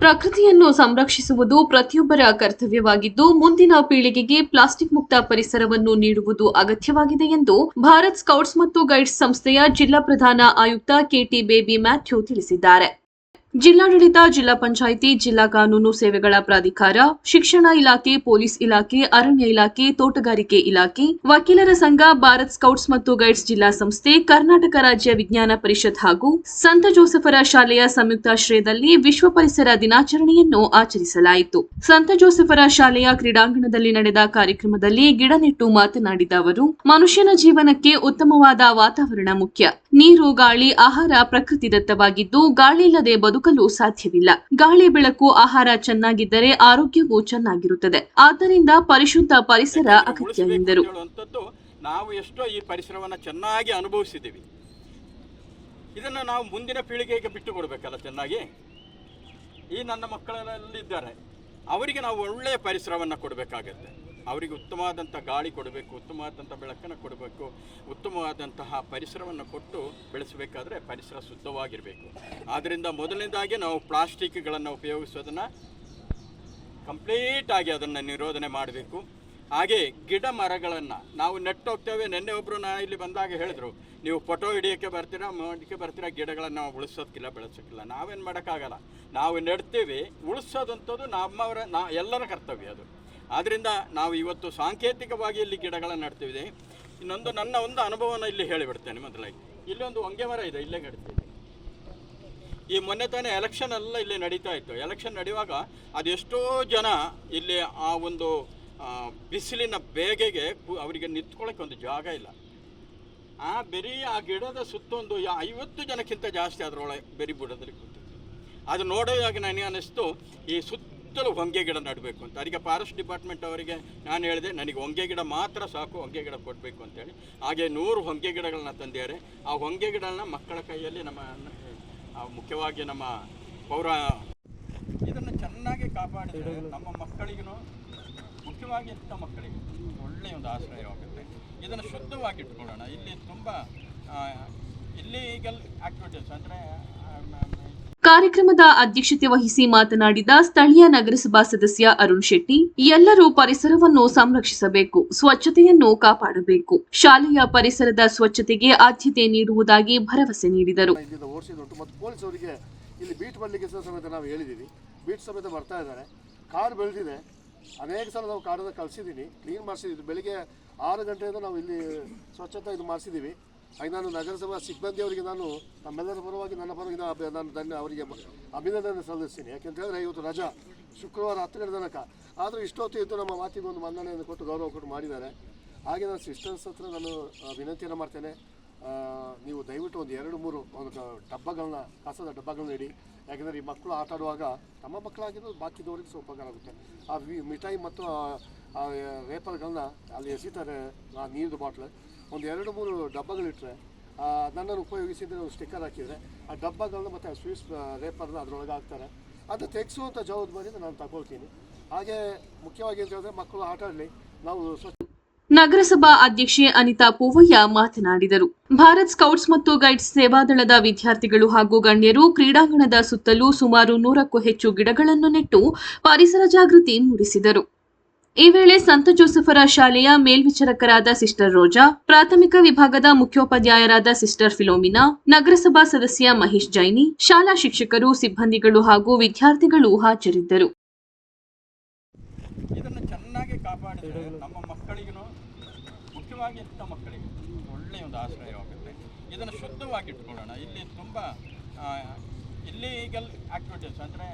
ಪ್ರಕೃತಿಯನ್ನು ಸಂರಕ್ಷಿಸುವುದು ಪ್ರತಿಯೊಬ್ಬರ ಕರ್ತವ್ಯವಾಗಿದ್ದು, ಮುಂದಿನ ಪೀಳಿಗೆಗೆ ಪ್ಲಾಸ್ಟಿಕ್ ಮುಕ್ತ ಪರಿಸರವನ್ನು ನೀಡುವುದು ಅಗತ್ಯವಾಗಿದೆ ಎಂದು ಭಾರತ್ ಸ್ಕೌಟ್ಸ್ ಮತ್ತು ಗೈಡ್ಸ್ ಸಂಸ್ಥೆಯ ಜಿಲ್ಲಾ ಪ್ರಧಾನ ಆಯುಕ್ತ ಕೆಟಿ ಬೇಬಿ ಮ್ಯಾಥ್ಯೂ ತಿಳಿಸಿದ್ದಾರೆ. ಜಿಲ್ಲಾಡಳಿತ, ಜಿಲ್ಲಾ ಪಂಚಾಯಿತಿ, ಜಿಲ್ಲಾ ಕಾನೂನು ಸೇವೆಗಳ ಪ್ರಾಧಿಕಾರ, ಶಿಕ್ಷಣ ಇಲಾಖೆ, ಪೊಲೀಸ್ ಇಲಾಖೆ, ಅರಣ್ಯ ಇಲಾಖೆ, ತೋಟಗಾರಿಕೆ ಇಲಾಖೆ, ವಕೀಲರ ಸಂಘ, ಭಾರತ್ ಸ್ಕೌಟ್ಸ್ ಮತ್ತು ಗೈಡ್ಸ್ ಜಿಲ್ಲಾ ಸಂಸ್ಥೆ, ಕರ್ನಾಟಕ ರಾಜ್ಯ ವಿಜ್ಞಾನ ಪರಿಷತ್ ಹಾಗೂ ಸಂತ ಜೋಸೆಫರ ಶಾಲೆಯ ಸಂಯುಕ್ತಾಶ್ರಯದಲ್ಲಿ ವಿಶ್ವ ಪರಿಸರ ದಿನಾಚರಣೆಯನ್ನು ಆಚರಿಸಲಾಯಿತು. ಸಂತ ಜೋಸೆಫರ ಶಾಲೆಯ ಕ್ರೀಡಾಂಗಣದಲ್ಲಿ ನಡೆದ ಕಾರ್ಯಕ್ರಮದಲ್ಲಿ ಗಿಡ ನೆಟ್ಟು ಮಾತನಾಡಿದ ಅವರು, ಮನುಷ್ಯನ ಜೀವನಕ್ಕೆ ಉತ್ತಮವಾದ ವಾತಾವರಣ ಮುಖ್ಯ. ನೀರು ಗಾಳಿ ಆಹಾರ ಪ್ರಕೃತಿದತ್ತವಾಗಿದ್ದು ಗಾಳಿ ಇಲ್ಲದೆ ಬದುಕಲು ಸಾಧ್ಯವಿಲ್ಲ. ಗಾಳಿ ಬೆಳಕು ಆಹಾರ ಚೆನ್ನಾಗಿದ್ದರೆ ಆರೋಗ್ಯವೂ ಚೆನ್ನಾಗಿರುತ್ತದೆ. ಆದ್ದರಿಂದ ಪರಿಶುದ್ಧ ಪರಿಸರ ಅಗತ್ಯ ಎಂದರು. ನಾವು ಎಷ್ಟೋ ಈ ಪರಿಸರವನ್ನು ಚೆನ್ನಾಗಿ ಅನುಭವಿಸಿದ್ದೀವಿ. ಇದನ್ನು ನಾವು ಮುಂದಿನ ಪೀಳಿಗೆಗೆ ಬಿಟ್ಟು ಕೊಡಬೇಕಲ್ಲ ಚೆನ್ನಾಗಿ? ಈ ನನ್ನ ಮಕ್ಕಳಲ್ಲಿದ್ದಾರೆ ಅವರಿಗೆ ನಾವು ಒಳ್ಳೆಯ ಪರಿಸರವನ್ನು ಕೊಡಬೇಕಾಗತ್ತೆ. ಅವರಿಗೆ ಉತ್ತಮವಾದಂಥ ಗಾಳಿ ಕೊಡಬೇಕು, ಉತ್ತಮವಾದಂಥ ಬೆಳಕನ್ನು ಕೊಡಬೇಕು, ಉತ್ತಮವಾದಂತಹ ಪರಿಸರವನ್ನು ಕೊಟ್ಟು ಬೆಳೆಸಬೇಕಾದ್ರೆ ಪರಿಸರ ಶುದ್ಧವಾಗಿರಬೇಕು. ಆದ್ದರಿಂದ ಮೊದಲನೇದಾಗಿ ನಾವು ಪ್ಲಾಸ್ಟಿಕ್ಗಳನ್ನು ಉಪಯೋಗಿಸೋದನ್ನು ಕಂಪ್ಲೀಟ್ ಆಗಿ ಅದನ್ನು ನಿರೋಧನೆ ಮಾಡಬೇಕು. ಹಾಗೆ ಗಿಡ ಮರಗಳನ್ನು ನಾವು ನೆಟ್ಟೋಗ್ತೇವೆ ನಿನ್ನೆ ಒಬ್ಬರು ನಾ ಇಲ್ಲಿ ಬಂದಾಗ ಹೇಳಿದ್ರು, ನೀವು ಫೋಟೋ ಹಿಡಿಯೋಕ್ಕೆ ಬರ್ತೀರಾ ಮಾಡೋಕ್ಕೆ ಬರ್ತೀರಾ, ಗಿಡಗಳನ್ನು ನಾವು ಉಳಿಸೋದಕ್ಕಿಲ್ಲ ಬೆಳೆಸೋಕ್ಕಿಲ್ಲ ನಾವೇನು ಮಾಡೋಕ್ಕಾಗಲ್ಲ. ನಾವು ನೆಡ್ತೀವಿ, ಉಳಿಸೋದಂಥದ್ದು ನಮ್ಮವರ, ನಾ ಎಲ್ಲರ ಕರ್ತವ್ಯ ಅದು. ಆದ್ದರಿಂದ ನಾವು ಇವತ್ತು ಸಾಂಕೇತಿಕವಾಗಿ ಇಲ್ಲಿ ಗಿಡಗಳನ್ನು ನೆಡ್ತೀವಿ ಇನ್ನೊಂದು ನನ್ನ ಒಂದು ಅನುಭವನ ಇಲ್ಲಿ ಹೇಳಿಬಿಡ್ತೇನೆ ಮೊದಲಾಗಿ. ಇಲ್ಲೊಂದು ಹೊಂಗೆ ಮರ ಇದೆ, ಇಲ್ಲೇ ನಡ್ತೀವಿ ಈ ಮೊನ್ನೆ ತಾನೇ ಎಲೆಕ್ಷನ್ ಎಲ್ಲ ಇಲ್ಲಿ ನಡೀತಾ ಇತ್ತು. ಎಲೆಕ್ಷನ್ ನಡೆಯುವಾಗ ಅದೆಷ್ಟೋ ಜನ ಇಲ್ಲಿ ಆ ಒಂದು ಬಿಸಿಲಿನ ಬೇಗೆಗೆ ಅವರಿಗೆ ನಿಂತ್ಕೊಳ್ಳೋಕೆ ಒಂದು ಜಾಗ ಇಲ್ಲ. ಆ ಬೆರಿ, ಆ ಗಿಡದ ಸುತ್ತೊಂದು ಐವತ್ತು ಜನಕ್ಕಿಂತ ಜಾಸ್ತಿ ಅದರೊಳಗೆ ಬೆರಿ ಬುಡದಲ್ಲಿ ಕೂತಿತ್ತು. ಅದು ನೋಡೋದಾಗ ನನಗೆ ಅನ್ನಿಸ್ತು ಈ ಸುತ್ತಲೂ ಹೊಂಗೆ ಗಿಡ ನೆಡಬೇಕು ಅಂತ. ಅದಕ್ಕೆ ಫಾರೆಸ್ಟ್ ಡಿಪಾರ್ಟ್ಮೆಂಟ್ ಅವರಿಗೆ ನಾನು ಹೇಳಿದೆ, ನನಗೆ ಹೊಂಗೆ ಗಿಡ ಮಾತ್ರ ಸಾಕು, ಹೊಂಗೆ ಗಿಡ ಕೊಡಬೇಕು ಅಂತೇಳಿ. ಹಾಗೆ ನೂರು ಹೊಂಗೆ ಗಿಡಗಳನ್ನ ತಂದಿದ್ದಾರೆ. ಆ ಹೊಂಗೆ ಗಿಡಗಳನ್ನ ಮಕ್ಕಳ ಕೈಯಲ್ಲಿ ನಮ್ಮ ಮುಖ್ಯವಾಗಿ ನಮ್ಮ ಪೌರ ಇದನ್ನು ಚೆನ್ನಾಗಿ ಕಾಪಾಡಿದರೆ ನಮ್ಮ ಮಕ್ಕಳಿಗೂ, ಮುಖ್ಯವಾಗಿ ಇಂಥ ಮಕ್ಕಳಿಗೆ ಒಳ್ಳೆಯ ಒಂದು ಆಶ್ರಯವಾಗುತ್ತೆ ಇದನ್ನು ಶುದ್ಧವಾಗಿ ಇಟ್ಕೊಳ್ಳೋಣ. ಇಲ್ಲಿ ತುಂಬ ಇಲ್ಲಿಗಲ್ ಆಕ್ಟಿವಿಟೀಸ್ ಅಂದರೆ ಕಾರ್ಯಕ್ರಮದ ಅಧ್ಯಕ್ಷತೆ ವಹಿಸಿ ಮಾತನಾಡಿದ ಸ್ಥಳೀಯ ನಗರಸಭಾ ಸದಸ್ಯ ಅರುಣ್ ಶೆಟ್ಟಿ, ಎಲ್ಲರೂ ಪರಿಸರವನ್ನು ಸಂರಕ್ಷಿಸಬೇಕು, ಸ್ವಚ್ಛತೆಯನ್ನು ಕಾಪಾಡಬೇಕು. ಶಾಲೆಯ ಪರಿಸರದ ಸ್ವಚ್ಛತೆಗೆ ಆದ್ಯತೆ ನೀಡುವುದಾಗಿ ಭರವಸೆ ನೀಡಿದರು. ಕಾಡು ಬೆಳೆದಿದೆ. ಅನೇಕ ಸಲ ನಾವು ಕಾಡನ್ನು ಕಳಿಸಿದ್ದೀನಿ ಕ್ಲೀನ್ ಮಾಡಿಸಿದ್ದೀವಿ ಬೆಳಿಗ್ಗೆ ಆರು ಗಂಟೆಯಿಂದ ನಾವು ಇಲ್ಲಿ ಸ್ವಚ್ಛತೆ ಇದು ಮಾಡಿಸಿದ್ದೀವಿ ಹಾಗೆ ನಾನು ನಗರಸಭಾ ಸಿಬ್ಬಂದಿಯವರಿಗೆ ನಾನು ತಮ್ಮೆಲ್ಲರ ಪರವಾಗಿ ನನ್ನ ಪರವಾಗಿ ನಾನು ಅಭಿ- ನಾನು ಧನ್ಯ ಅವರಿಗೆ ಅಭಿನಂದನೆ ಸಲ್ಲಿಸ್ತೀನಿ. ಯಾಕೆಂತ ಹೇಳಿದ್ರೆ ಇವತ್ತು ರಜಾ, ಶುಕ್ರವಾರ ಹತ್ತು ತನಕ. ಆದರೂ ಇಷ್ಟೊತ್ತು ಇದ್ದು ನಮ್ಮ ಮಾತಿಗೆ ಒಂದು ಮನ್ನಣೆಯನ್ನು ಕೊಟ್ಟು ಗೌರವ ಕೊಟ್ಟು ಮಾಡಿದ್ದಾರೆ. ಹಾಗೆ ನಾನು ಸಿಸ್ಟರ್ಸ್ ಹತ್ರ ನಾನು ವಿನಂತಿಯನ್ನು ಮಾಡ್ತೇನೆ. ನೀವು ದಯವಿಟ್ಟು ಒಂದು ಎರಡು, ಮೂರು ಒಂದು ಡಬ್ಬಗಳನ್ನ, ಕಸದ ಡಬ್ಬಗಳನ್ನ ಇಡಿ. ಯಾಕೆಂದರೆ ಈ ಮಕ್ಕಳು ಆಟ ಆಡುವಾಗ ತಮ್ಮ ಮಕ್ಕಳಾಗಿದ್ದು ಬಾಕಿದವರಿಗೆ ಸ್ವಲ್ಪ ಉಪಕಾರ ಆಗುತ್ತೆ. ಆ ಮಿಠಾಯಿ ಮತ್ತು ಆ- ವೇಪರ್ಗಳನ್ನ ಅಲ್ಲಿ ಎಸಿತಾರೆ ಆ ನೀರಿನ ಬಾಟ್ಲ್. ಒಂದು ಎರಡು ಮೂರು ಡಬ್ಬಗಳಿಟ್ಟರೆ ನನ್ನನ್ನು ಉಪಯೋಗಿಸಿದ್ರೆ ಒಂದು ಸ್ಟಿಕ್ಕರ್ ಹಾಕಿದರೆ, ಆ ಡಬ್ಬಗಳನ್ನ ಮತ್ತು ಆ ಸ್ವೀಟ್ಸ್ ರೇಪರ್ನ ಅದರೊಳಗೆ ಹಾಕ್ತಾರೆ ಅದು ತೆಗೆಸುವಂಥ ಜವಾಬ್ದಾರಿಯಿಂದ ನಾನು ತಗೊಳ್ತೀನಿ. ಹಾಗೆ ಮುಖ್ಯವಾಗಿ ಅಂತ ಮಕ್ಕಳು ಆಟ ಆಡಲಿ, ನಾವು ಸ್ವಚ್ಛ ನಗರಸಭಾ ಅಧ್ಯಕ್ಷೆ ಅನಿತಾ ಪೂವಯ್ಯ ಮಾತನಾಡಿದರು. ಭಾರತ್ ಸ್ಕೌಟ್ಸ್ ಮತ್ತು ಗೈಡ್ಸ್ ಸೇವಾದಳದ ವಿದ್ಯಾರ್ಥಿಗಳು ಹಾಗೂ ಗಣ್ಯರು ಕ್ರೀಡಾಂಗಣದ ಸುತ್ತಲೂ ಸುಮಾರು ನೂರಕ್ಕೂ ಹೆಚ್ಚು ಗಿಡಗಳನ್ನು ನೆಟ್ಟು ಪರಿಸರ ಜಾಗೃತಿ ಮೂಡಿಸಿದರು. ಈ ವೇಳೆ ಸಂತ ಜೋಸೆಫರ ಶಾಲೆಯ ಮೇಲ್ವಿಚಾರಕರಾದ ಸಿಸ್ಟರ್ ರೋಜಾ, ಪ್ರಾಥಮಿಕ ವಿಭಾಗದ ಮುಖ್ಯೋಪಾಧ್ಯಾಯರಾದ ಸಿಸ್ಟರ್ ಫಿಲೋಮಿನಾ, ನಗರಸಭಾ ಸದಸ್ಯ ಮಹೇಶ್ ಜೈನಿ, ಶಾಲಾ ಶಿಕ್ಷಕರು, ಸಿಬ್ಬಂದಿಗಳು ಹಾಗೂ ವಿದ್ಯಾರ್ಥಿಗಳು ಹಾಜರಿದ್ದರು. ಇದನ್ನು ಚೆನ್ನಾಗಿ ಕಾಪಾಡಿದರೆ ನಮ್ಮ ಮಕ್ಕಳಿಗೂ, ಮುಖ್ಯವಾಗಿ ಇಂಥ ಮಕ್ಕಳಿಗೆ ಒಳ್ಳೆಯ ಒಂದು ಆಶ್ರಯವಾಗುತ್ತೆ ಇದನ್ನು ಶುದ್ಧವಾಗಿ ಇಟ್ಕೊಳ್ಳೋಣ. ಇಲ್ಲಿ ತುಂಬ ಇಲ್ಲಿಗಲ್ ಆಕ್ಟಿವಿಟೀಸ್ ಅಂದರೆ